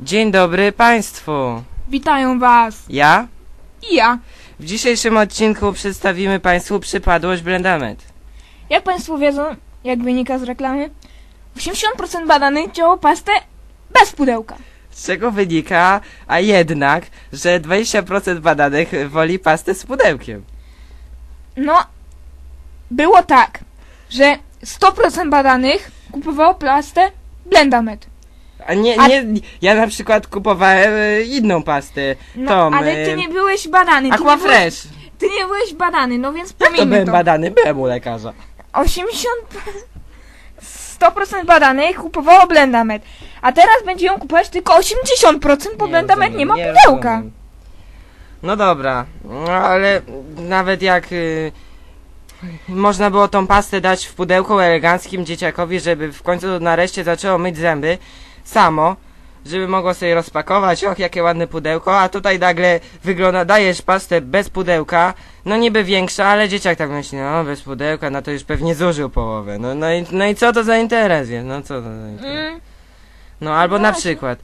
Dzień dobry Państwu. Witają Was Ja? i ja. W dzisiejszym odcinku przedstawimy Państwu przypadłość Blendamet. Jak Państwo wiedzą, jak wynika z reklamy, 80% badanych działo pastę bez pudełka. Z czego wynika, a jednak, że 20% badanych woli pastę z pudełkiem. No, było tak, że 100% badanych kupowało pastę Blendamet. A nie, nie, ja na przykład kupowałem e, inną pastę. No, Tą, ale e, ty nie byłeś badany. Ty nie, byłeś, ty nie byłeś badany, no więc To pomijmy byłem to. badany, byłem u lekarza. 80... 100% badanych kupowało Blendamet. A teraz będzie ją kupować tylko 80%, bo Blendamet nie ma nie pudełka. rozumiem. No dobra, no ale nawet jak y, można było tą pastę dać w pudełku eleganckim dzieciakowi, żeby w końcu nareszcie zaczęło myć zęby samo, żeby mogło sobie rozpakować, och jakie ładne pudełko, a tutaj nagle wygląda, dajesz pastę bez pudełka, no niby większa, ale dzieciak tak myśli, no bez pudełka, no to już pewnie zużył połowę, no, no, i, no i co to za interes jest, no co to za interes? Mm, No albo na przykład,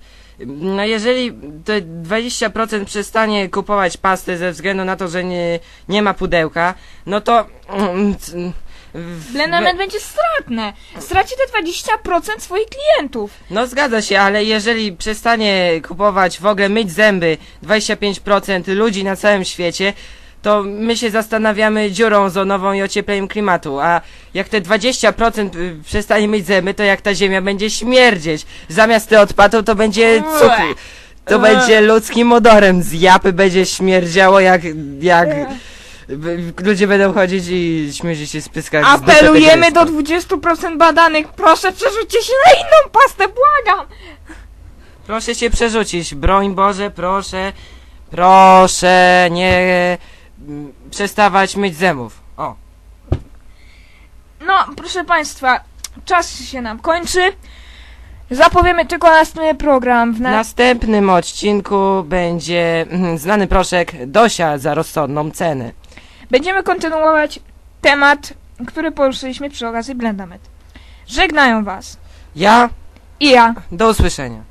no jeżeli te 20% przestanie kupować pastę ze względu na to, że nie, nie ma pudełka, no to... Blendamet będzie stratne. Straci te 20% swoich klientów. No zgadza się, ale jeżeli przestanie kupować w ogóle myć zęby 25% ludzi na całym świecie, to my się zastanawiamy dziurą ozonową i ociepleniem klimatu, a jak te 20% y, przestanie myć zęby, to jak ta ziemia będzie śmierdzieć. Zamiast te odpadów to będzie cukr. To będzie ludzkim odorem z japy będzie śmierdziało jak, jak ludzie będą chodzić i śmierdzić się z dupy Apelujemy do tygrysa. 20% badanych. Proszę przerzućcie się na inną pastę, błagam. Proszę się przerzucić, broń Boże, proszę, proszę nie mm, przestawać myć zębów. O, No, proszę Państwa, czas się nam kończy. Zapowiemy tylko następny program. W w na... następnym odcinku będzie mm, znany proszek Dosia za rozsądną cenę. Będziemy kontynuować temat, który poruszyliśmy przy okazji Blendamet. Żegnają Was. Ja, I ja. do usłyszenia.